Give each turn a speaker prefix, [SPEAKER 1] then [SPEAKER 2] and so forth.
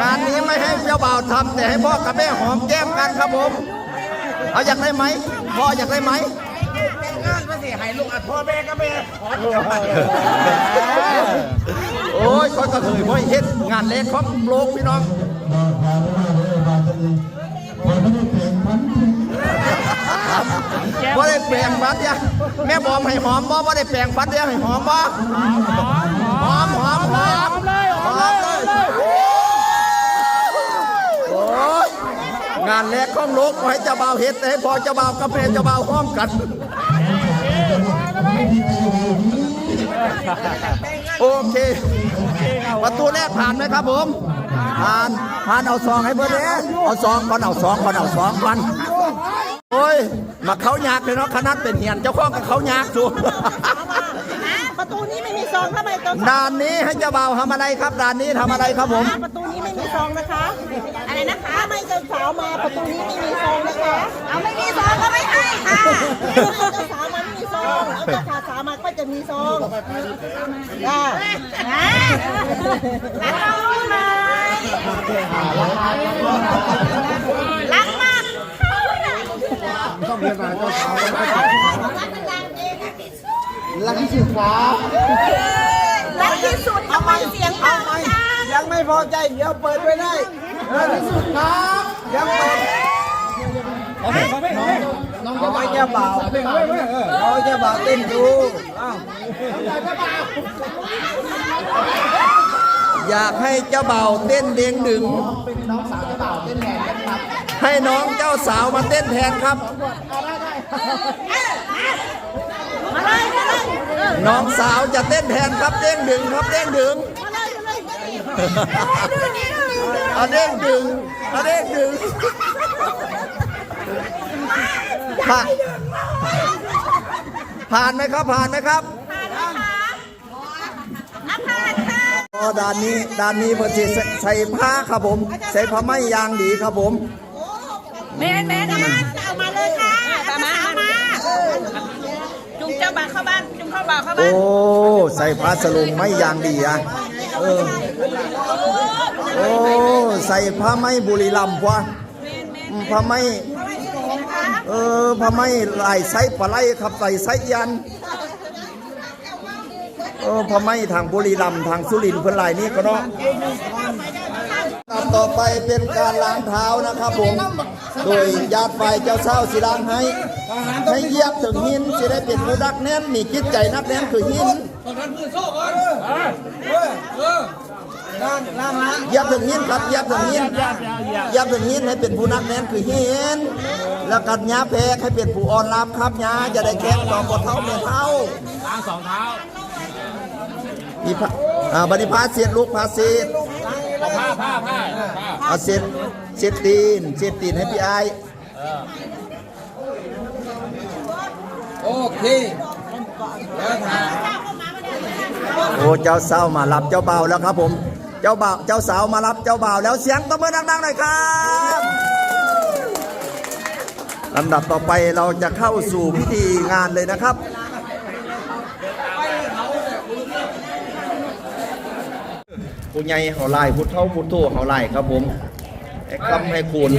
[SPEAKER 1] งานนี้ไม่ให้เจ้าบ่าวทำแต่ให้พ่อกับแม่หอมแก้มกันครับผม เอาอยากได้ไหมพ่ออยากได้ไหม
[SPEAKER 2] งานมาสิให้ลูกอัดพ่อแม่ก็แม่ขอ
[SPEAKER 1] โอ้ยคนก็เคยพ่อเฮ็ดงานเล็กของโลกพี่น้องบ่ได้แปลงฟันยังแม่บอมให้หอมบ่บ่ได้แปลงฟันยังให้หอมบ่หอมหอมหอมเลยหอมเลยโอ้ย งานแรกของโลกให้เจ้าบ่าวเฮ็ดให้พอเจ้าบ่าวกับแม่เจ้าบ่าวห้อมกัน โอเค ประตูแรกผ่านไหมครับผมผ่านผ่านเอาซองให้เพื่อนเลยเอาซองก่อนเอาซองก่อนเอาซองก่อนโอ้ยมาเขายากเลยเนาะขนาดเป็นเหียนเจ้าของกับเขายากสู
[SPEAKER 3] ประตูนี้ไม่มีซองทำไมตัว
[SPEAKER 1] ด่านนี้ให้เจ้าบ่าวทำอะไรครับด่านนี้ทำอะไรครับผม
[SPEAKER 3] ประตูนี้ไม่มีซองนะคะ อะไรนะคะถ้าไม่เจ้าสา วมาประตูนี้ไม่มีซองนะคะ เอาไม่มีซองก็ไม่ให้ค่ะถ้าเจ้าสาวมาไม่มีซอง เอาเจ้าขาสาวมาก็จะมีซองจ้านะรักเราไหมรักมากต้องเรียนมาเจ้าสาวรักที่สุดครับรักที่สุดทำไมเสียงดังจัง
[SPEAKER 2] ยังไม่พอใจเดี๋ยวเปิดไว้ได้เออที่สุดครับยังเปิด น้องน้องเจะไปเจ้าบ่าวน้องเจ้าบ่าวเต้นดูอ้าว
[SPEAKER 1] อยากให้เจ้าบ่าวเต้นเด้งดึงให้น้องเจ้าสาวมาเต้นแทนครับ
[SPEAKER 3] มาเลยมาเลย
[SPEAKER 1] น้องสาวจะเต้นแทนครับเด้งดึงครับเด้งดึง
[SPEAKER 3] มาเลยมาเลย
[SPEAKER 1] เอาเด้งดึงเอาเด้งดึง ผ่านผ่านไหมครับ ผ่านไหมครับอ๋อด้านนี้ด้านนี้เพื่อที่ใส่ผ้าครับผม ใส่ผ้าไหมยางดีครับผม
[SPEAKER 3] แม่แม่เอามาเอามาเลยค่ะเอามาเอามาจุงเจ้าบ่าวเข้าบ้านจุงเข้าบ่าวเข้าบ้า
[SPEAKER 1] โอ้
[SPEAKER 3] น
[SPEAKER 1] ใส่ผ้าสลุงไม่ยางดีอะเออโอ้ใส่ผ้าไหมบุรีรัมย์พวะอืมผ้าไหม เออผ้าไหมลายไซปลาไหลครับใส่ไซยัน เออผ้าไหมทางบุรีรัมย์ทางสุรินทร์เพิ่อนลายนี้ก็เนาะครับต่อไปเป็นการล้างเท้านะครับผม โดยญาติฝ่ายเจ้าเศร้าสิล้างให้ ให้เยียบถึงหินสิได้เป็นผู้ดักแน่นมีจิตใจนักแน่นคือหิน ยียบถึงหินครับเหยียบถึงหินเหยียบถึงหินให้เป็นผู้นักแน่นคือหินแล้วกัดหญ้าแพกให้เป็นผู้อ่อนรับครับหญ้าจะได้แข็งต่อกดเท้าเมเท้า
[SPEAKER 4] ล้างสองเท้า
[SPEAKER 1] นี่พระอ่าบัดนิพาเสียดลูกพาเสียด
[SPEAKER 4] เอาผ้าผ้าผ้าผ้า
[SPEAKER 1] เอาเสียดเสียดตีนเสียดตีนให้พี่ไอาย
[SPEAKER 2] โอเคแล้วถ่าย
[SPEAKER 1] โอ้ เจ้าสาวมารับเจ้าเบ่าแล้วครับผม เจ้าบ่าวเจ้าสาวมารับเจ้าบ่าวแล้วเสียงตบมือดังๆหน่อยครับลำดับต่อไปเราจะเข้าสู่พิธีงานเลยนะครับผู้ใหญ่เขาไล่พุทธเท่าพุทโธเขาไล่ครับผมให้คำให้คูณ